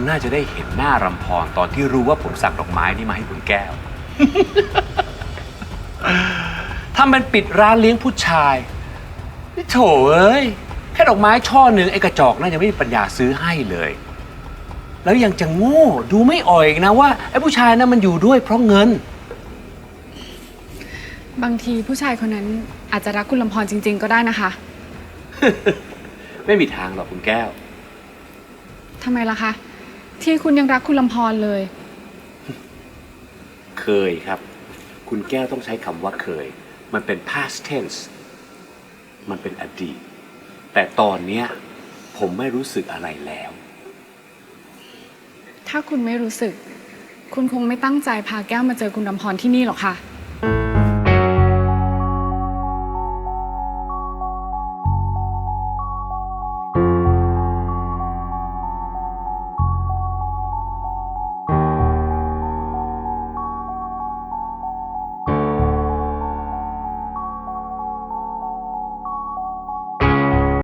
คุณน่าจะได้เห็นหน้ารำพรตอนที่รู้ว่าผมสั่งดอกไม้นี่มาให้คุณแก้ว ทำเป็นปิดร้านเลี้ยงผู้ชายนี่โถเอ้ย แค่ดอกไม้ช่อหนึ่งไอ้กระจอกน่าจะไม่มีปัญญาซื้อให้เลย แล้วยังจะโง่ดูไม่อ่อยอีกนะว่าไอ้ผู้ชายนั้นมันอยู่ด้วยเพราะเงิน บางทีผู้ชายคนนั้นอาจจะรักคุณลำพรจริง ๆ ก็ได้นะคะ ไม่มีทางหรอกคุณแก้ว ทำไมล่ะคะ ที่คุณยังรักคุณลำพรเลย เคยครับ คุณแก้วต้องใช้คำว่าเคย มันเป็น past tense มันเป็นอดีต แต่ตอนเนี้ยผมไม่รู้สึกอะไรแล้ว ถ้าคุณไม่รู้สึก คุณคงไม่ตั้งใจพาแก้วมาเจอคุณลำพรที่นี่หรอกค่ะ